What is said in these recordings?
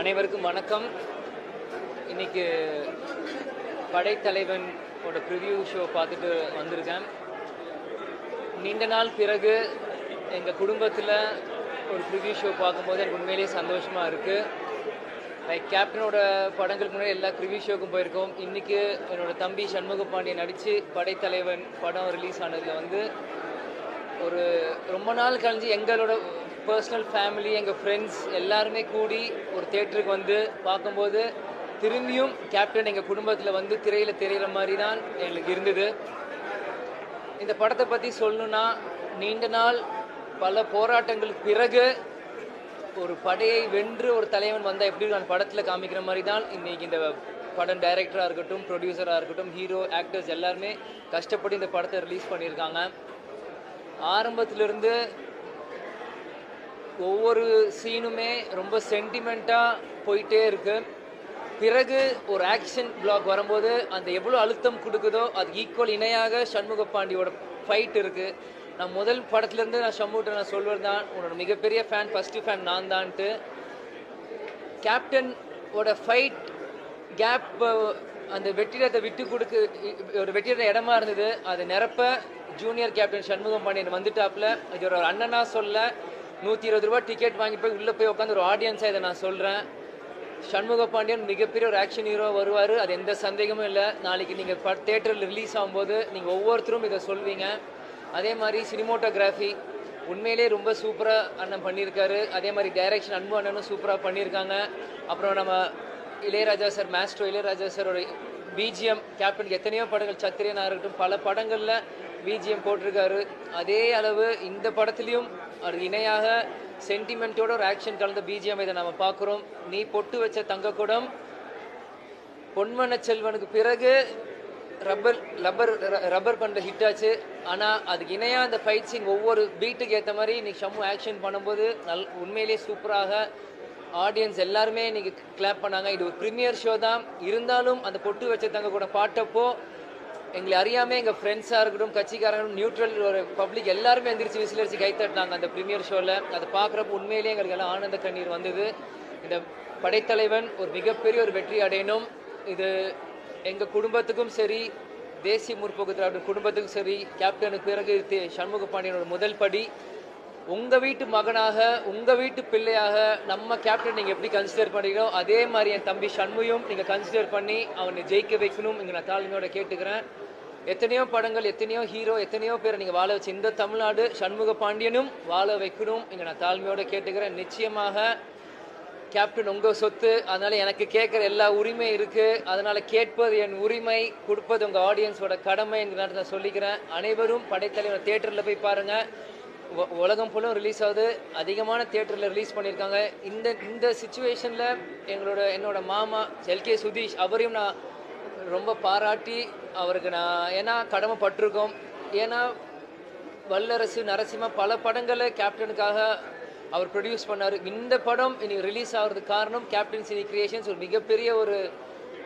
அனைவருக்கும் வணக்கம். இன்னைக்கு படைத்தலைவன் ஓட ப்ரிவ்யூ ஷோ பார்த்துட்டு வந்திருக்கேன். நீண்ட நாள் பிறகு எங்கள் குடும்பத்தில் ஒரு ப்ரிவ்யூ ஷோ பார்க்கும்போது எனக்கு உண்மையிலேயே சந்தோஷமாக இருக்குது லைக் கேப்டனோட படங்களுக்கு முன்னாடி எல்லா ப்ரிவ்யூ ஷோக்கும் போயிருக்கோம். இன்றைக்கி என்னோடய தம்பி சண்முக பாண்டியன் நடித்து படைத்தலைவன் படம் ரிலீஸ் ஆனதில் வந்து ஒரு ரொம்ப நாள் கழிஞ்சு எங்களோட பர்சனல் ஃபேமிலி எங்கள் ஃப்ரெண்ட்ஸ் எல்லாருமே கூடி ஒரு தேட்டருக்கு வந்து பார்க்கும்போது திரும்பியும் கேப்டன் எங்கள் குடும்பத்தில் வந்து திரையில் தெரிகிற மாதிரி தான் எங்களுக்கு இருந்தது. இந்த படத்தை பற்றி சொல்லணும்னா நீண்ட நாள் பல போராட்டங்களுக்கு பிறகு ஒரு படையை வென்று ஒரு தலைவன் வந்தால் எப்படி நான் படத்தில் காமிக்கிற மாதிரி தான் இன்றைக்கி இந்த படம் டைரக்டராக இருக்கட்டும் ப்ரொடியூசராக இருக்கட்டும் ஹீரோ ஆக்டர்ஸ் எல்லாருமே கஷ்டப்பட்டு இந்த படத்தை ரிலீஸ் பண்ணியிருக்காங்க. ஆரம்பத்திலிருந்து ஒவ்வொரு சீனுமே ரொம்ப சென்டிமெண்ட்டாக போயிட்டே இருக்கு. பிறகு ஒரு ஆக்ஷன் பிளாக் வரும்போது அந்த எவ்வளோ அழுத்தம் கொடுக்குதோ அது ஈக்குவல் இணையாக சண்முக பாண்டியோட ஃபைட் இருக்குது நான் முதல் படத்துலேருந்து நான் சம்முகிட்ட நான் சொல்வது தான் உன்னோட மிகப்பெரிய ஃபேன் ஃபஸ்ட்டு ஃபேன் நான் தான்ட்டு. கேப்டனோட ஃபைட் கேப் அந்த வெற்றிடத்தை விட்டு கொடுக்கு ஒரு வெற்றிட இடமா இருந்தது. அதை நிரப்ப ஜூனியர் கேப்டன் சண்முகம் பாண்டியன் வந்துட்டாப்புல. இது ஒரு அண்ணனா சொல்ல நூற்றி இருபது ரூபா டிக்கெட் வாங்கி போய் உள்ளே போய் உட்காந்து ஒரு ஆடியன்ஸாக இதை நான் சொல்கிறேன் சண்முக பாண்டியன் மிகப்பெரிய ஒரு ஆக்ஷன் ஹீரோ வருவார். அது எந்த சந்தேகமும் இல்லை. நாளைக்கு நீங்கள் ப தேட்டரில் ரிலீஸ் ஆகும்போது நீங்கள் ஒவ்வொருத்தரும் இதை சொல்வீங்க. அதே மாதிரி சினிமோட்டோகிராஃபி உண்மையிலே ரொம்ப சூப்பராக அண்ணன் பண்ணியிருக்காரு. அதே மாதிரி டைரக்ஷன் அன்பு அண்ணனும் சூப்பராக பண்ணியிருக்காங்க. அப்புறம் நம்ம இளையராஜா சார் மாஸ்டர் இளையராஜா சாரோட பிஜிஎம் கேப்டன் எத்தனையோ படங்கள் சத்திரியனாக இருக்கட்டும் பல படங்களில் பிஜிஎம் போட்டிருக்காரு. அதே அளவு இந்த படத்துலேயும் ஒரு இணையாக சென்டிமெண்ட்டோட ஒரு ஆக்ஷன் கலந்த பிஜிஎம் இதை நம்ம பார்க்குறோம். நீ பொட்டு வச்ச தங்கக்கூடம் பொன்மன செல்வனுக்கு பிறகு ரப்பர் ரப்பர் ரப்பர் பண்ணுற ஹிட் ஆச்சு. ஆனால் அதுக்கு இணையாக அந்த ஃபைட் சீன் ஒவ்வொரு பீட்டுக்கு ஏற்ற மாதிரி இன்னைக்கு ஷம்மு ஆக்ஷன் பண்ணும்போது நல் உண்மையிலேயே சூப்பராக ஆடியன்ஸ் எல்லாருமே இன்னைக்கு கிளாப் பண்ணாங்க. இது ஒரு ப்ரீமியர் ஷோ தான். இருந்தாலும் அந்த பொட்டு வச்ச தங்க கூட பாட்டப்போ எங்களை அறியாமல் எங்கள் ஃப்ரெண்ட்ஸாக இருக்கட்டும் கட்சிக்காரங்களும் நியூட்ரல் ஒரு பப்ளிக் எல்லாருமே எந்திரிச்சு விசிலரிச்சு கை தட்டினாங்க அந்த ப்ரீமியர் ஷோவில் அதை பார்க்குறப்ப உண்மையிலேயே எங்களுக்கு எல்லாம் ஆனந்த கண்ணீர் வந்தது. இந்த படைத்தலைவன் ஒரு மிகப்பெரிய ஒரு வெற்றி அடையணும். இது எங்கள் குடும்பத்துக்கும் சரி தேசிய முற்போக்கு திராவிட குடும்பத்துக்கும் சரி கேப்டனுக்கு பிறகு தே- சண்முக பாண்டியனோட முதல் படி. உங்கள் வீட்டு மகனாக உங்கள் வீட்டு பிள்ளையாக நம்ம கேப்டன் நீங்கள் எப்படி கன்சிடர் பண்ணீங்களோ அதே மாதிரி என் தம்பி சண்முகம் நீங்கள் கன்சிடர் பண்ணி அவனை ஜெயிக்க வைக்கணும் இங்கே நான் தாழ்மையோட கேட்டுக்கிறேன். எத்தனையோ படங்கள் எத்தனையோ ஹீரோ எத்தனையோ பேரை நீங்கள் வாழ வச்சு இந்த தமிழ்நாடு சண்முக பாண்டியனும் வாழ வைக்கணும் இங்கே நான் தாழ்மையோட கேட்டுக்கிறேன். நிச்சயமாக கேப்டன் உங்கள் சொத்து. அதனால் எனக்கு கேட்குற எல்லா உரிமை இருக்குது அதனால் கேட்பது என் உரிமை கொடுப்பது உங்கள் ஆடியன்ஸோட கடமை என்கிற நான் சொல்லிக்கிறேன். அனைவரும் படைத்தலைவர் தேட்டரில் போய் பாருங்கள் உலகம் ஃபுல்லும் ரிலீஸ் ஆகுது. அதிகமான தியேட்டரில் ரிலீஸ் பண்ணியிருக்காங்க. இந்த இந்த சுச்சுவேஷனில் எங்களோட என்னோட மாமா எல்கே சுதீஷ் அவரையும் நான் ரொம்ப பாராட்டி அவருக்கு நான் ஏன்னா கடமைப்பட்டிருக்கோம். ஏன்னா வல்லரசு நரசிம்மா பல படங்களை கேப்டனுக்காக அவர் ப்ரொடியூஸ் பண்ணார். இந்த படம் இனி ரிலீஸ் ஆகிறதுக்கு காரணம் கேப்டன் சினி கிரியேஷன்ஸ் ஒரு மிகப்பெரிய ஒரு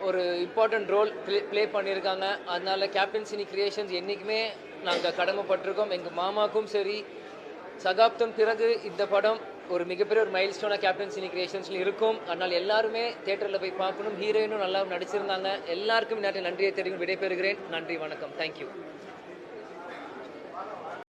ஒரு இம்பார்ட்டன்ட் ரோல் ப்ளே ப்ளே பண்ணியிருக்காங்க. அதனால கேப்டன் சினி கிரியேஷன்ஸ் என்றைக்குமே நாங்கள் கடமைப்பட்டிருக்கோம். எங்கள் மாமாக்கும் சரி சகாப்தம் பிறகு இந்த படம் ஒரு மிகப்பெரிய ஒரு மைல் ஸ்டோனாக கேப்டன் சினி கிரியேஷன்ஸில் இருக்கும். அதனால் எல்லாருமே தேட்டரில் போய் பார்க்கணும். ஹீரோயினும் நல்லா நடிச்சிருந்தாங்க. எல்லாருக்கும் நிறைய நன்றியை தெரியும் விடைபெறுகிறேன். நன்றி வணக்கம். தேங்க்யூ